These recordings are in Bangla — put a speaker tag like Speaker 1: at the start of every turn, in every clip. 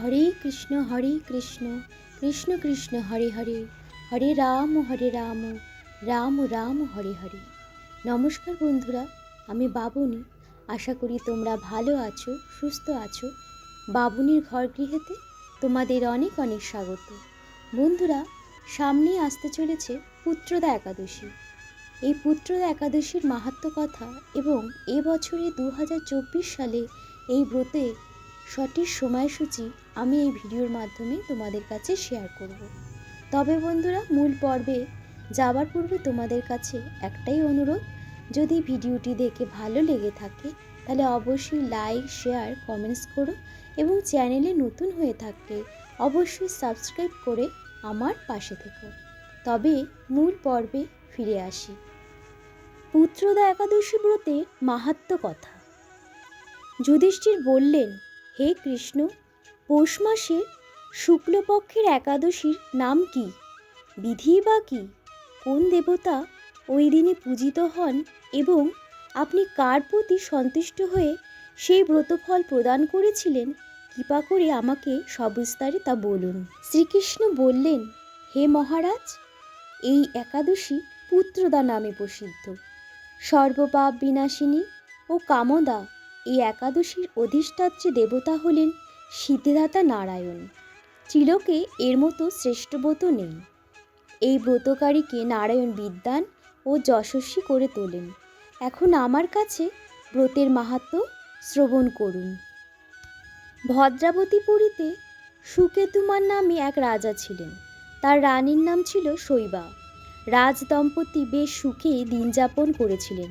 Speaker 1: হরে কৃষ্ণ হরে কৃষ্ণ কৃষ্ণ কৃষ্ণ হরে হরে হরে রাম হরে রাম রাম রাম হরে হরে নমস্কার বন্ধুরা আমি বাবুনি আশা করি তোমরা ভালো আছো সুস্থ আছো বাবুনির ঘর গৃহেতে তোমাদের অনেক অনেক স্বাগত বন্ধুরা সামনেই আসতে চলেছে পুত্রদা একাদশী এই পুত্রদা একাদশীর মাহাত্ম কথা এবং এবছরে দু হাজার সালে এই ব্রতে সঠিক সময়সূচি আমি এই ভিডিওর মাধ্যমে তোমাদের কাছে শেয়ার করব। তবে বন্ধুরা মূল পর্বে যাবার পূর্বে তোমাদের কাছে একটাই অনুরোধ যদি ভিডিওটি দেখে ভালো লেগে থাকে তাহলে অবশ্যই লাইক শেয়ার কমেন্টস করো এবং চ্যানেলে নতুন হয়ে থাকলে অবশ্যই সাবস্ক্রাইব করে আমার পাশে থেকো তবে মূল পর্বে ফিরে আসি পুত্রদা একাদশী ব্রতে মাহাত্ম কথা যুধিষ্ঠির বললেন হে কৃষ্ণ পৌষ মাসে শুক্লপক্ষের একাদশীর নাম কি বিধি বা কি কোন দেবতা ওই দিনে পূজিত হন এবং আপনি কার প্রতি সন্তুষ্ট হয়ে সেই ব্রতফল প্রদান করেছিলেন কৃপা করে আমাকে সবিস্তারে তা বলুন শ্রীকৃষ্ণ বললেন হে মহারাজ এই একাদশী পুত্রদা নামে প্রসিদ্ধ সর্বপাপ বিনাশিনী ও কামদা এই একাদশীর অধিষ্ঠাত্রী দেবতা হলেন সিদ্ধিদাতা নারায়ণ চিলকে এর মতো শ্রেষ্ঠ ব্রত নেই এই ব্রতকারীকে নারায়ণ বিদ্যান ও যশস্বী করে তোলেন এখন আমার কাছে ব্রতের মাহাত্ম শ্রবণ করুন ভদ্রাবতীপুরীতে সুকেতুমার নামে এক রাজা ছিলেন তার রানীর নাম ছিল শৈবা রাজ দম্পতি বেশ সুখে দিন যাপন করেছিলেন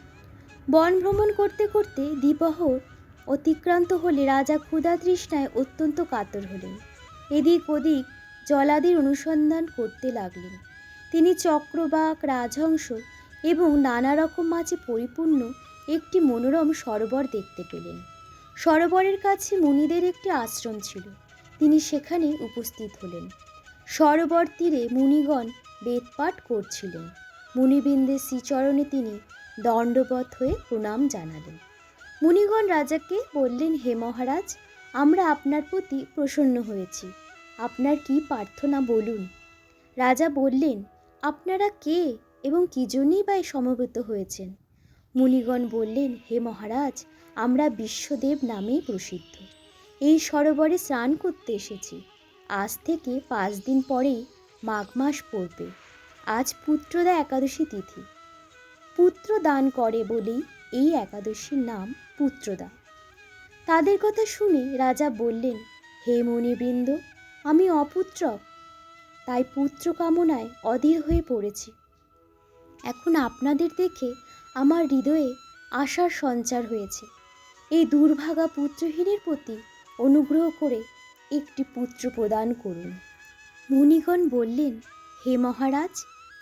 Speaker 1: বন ভ্রমণ করতে করতে দ্বিপহর অতিক্রান্ত হলে রাজা ক্ষুধা তৃষ্ণায় অত্যন্ত কাতর হলেন এদিক ওদিক জলাদির অনুসন্ধান করতে লাগলেন তিনি চক্রবাক রাজহংস এবং নানা রকম মাছে পরিপূর্ণ একটি মনোরম সরোবর দেখতে পেলেন সরোবরের কাছে মুনিদের একটি আশ্রম ছিল তিনি সেখানে উপস্থিত হলেন সরোবর তীরে মুনিগণ বেদপাঠ করছিলেন মুনিবৃন্দের শ্রীচরণে তিনি দণ্ডবধ হয়ে প্রণাম জানালেন মুনিগণ রাজাকে বললেন হে মহারাজ আমরা আপনার প্রতি প্রসন্ন হয়েছি আপনার কি প্রার্থনা বলুন রাজা বললেন আপনারা কে এবং কী জন্যই বা সমবেত হয়েছেন মুনিগণ বললেন হে মহারাজ আমরা বিশ্বদেব নামেই প্রসিদ্ধ এই সরোবরে স্নান করতে এসেছি আজ থেকে পাঁচ দিন পরেই মাঘ মাস পড়বে আজ পুত্রদা একাদশী তিথি পুত্র দান করে বলেই এই একাদশীর নাম পুত্রদা তাদের কথা শুনে রাজা বললেন হে মণিবৃন্দ আমি অপুত্র তাই পুত্র কামনায় অধীর হয়ে পড়েছি এখন আপনাদের দেখে আমার হৃদয়ে আশার সঞ্চার হয়েছে এই দুর্ভাগা পুত্রহীনের প্রতি অনুগ্রহ করে একটি পুত্র প্রদান করুন মুনিগণ বললেন হে মহারাজ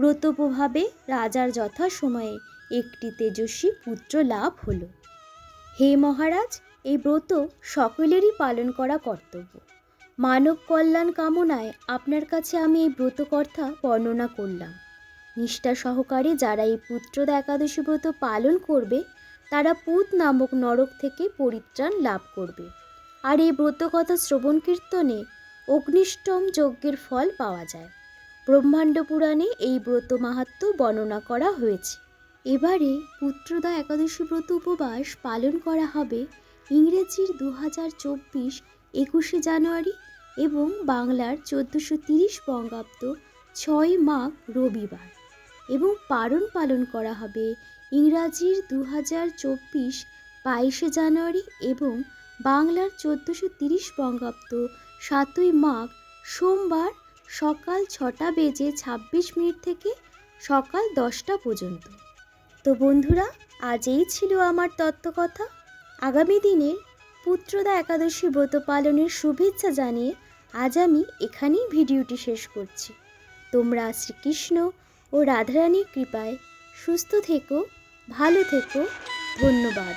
Speaker 1: ব্রতপ্রভাবে রাজার যথাসময়ে একটি তেজস্বী পুত্র লাভ হল হে মহারাজ এই ব্রত সকলেরই পালন করা কর্তব্য মানব কল্যাণ কামনায় আপনার কাছে আমি এই ব্রতকর্তা বর্ণনা করলাম নিষ্ঠা সহকারে যারা এই পুত্র একাদশী ব্রত পালন করবে তারা পুত নামক নরক থেকে পরিত্রাণ লাভ করবে আর এই ব্রতকথা শ্রবণ কীর্তনে অগ্নিষ্টম যজ্ঞের ফল পাওয়া যায় ব্রহ্মাণ্ড পুরাণে এই ব্রত মাহাত্ম বর্ণনা করা হয়েছে এবারে পুত্রদা একাদশী ব্রত উপবাস পালন করা হবে ইংরেজির দু হাজার চব্বিশ একুশে জানুয়ারি এবং বাংলার চোদ্দোশো তিরিশ বঙ্গাব্দ ছয় মাঘ রবিবার এবং পারণ পালন করা হবে ইংরাজির দু হাজার চব্বিশ বাইশে জানুয়ারি এবং বাংলার চোদ্দোশো তিরিশ বঙ্গাব্দ সাতই মাঘ সোমবার সকাল ছটা বেজে ২৬ মিনিট থেকে সকাল দশটা পর্যন্ত তো বন্ধুরা আজ এই ছিল আমার তত্ত্বকথা আগামী দিনের পুত্রদা একাদশী ব্রত পালনের শুভেচ্ছা জানিয়ে আজ আমি এখানেই ভিডিওটি শেষ করছি তোমরা শ্রীকৃষ্ণ ও রাধারানীর কৃপায় সুস্থ থেকো ভালো থেকো ধন্যবাদ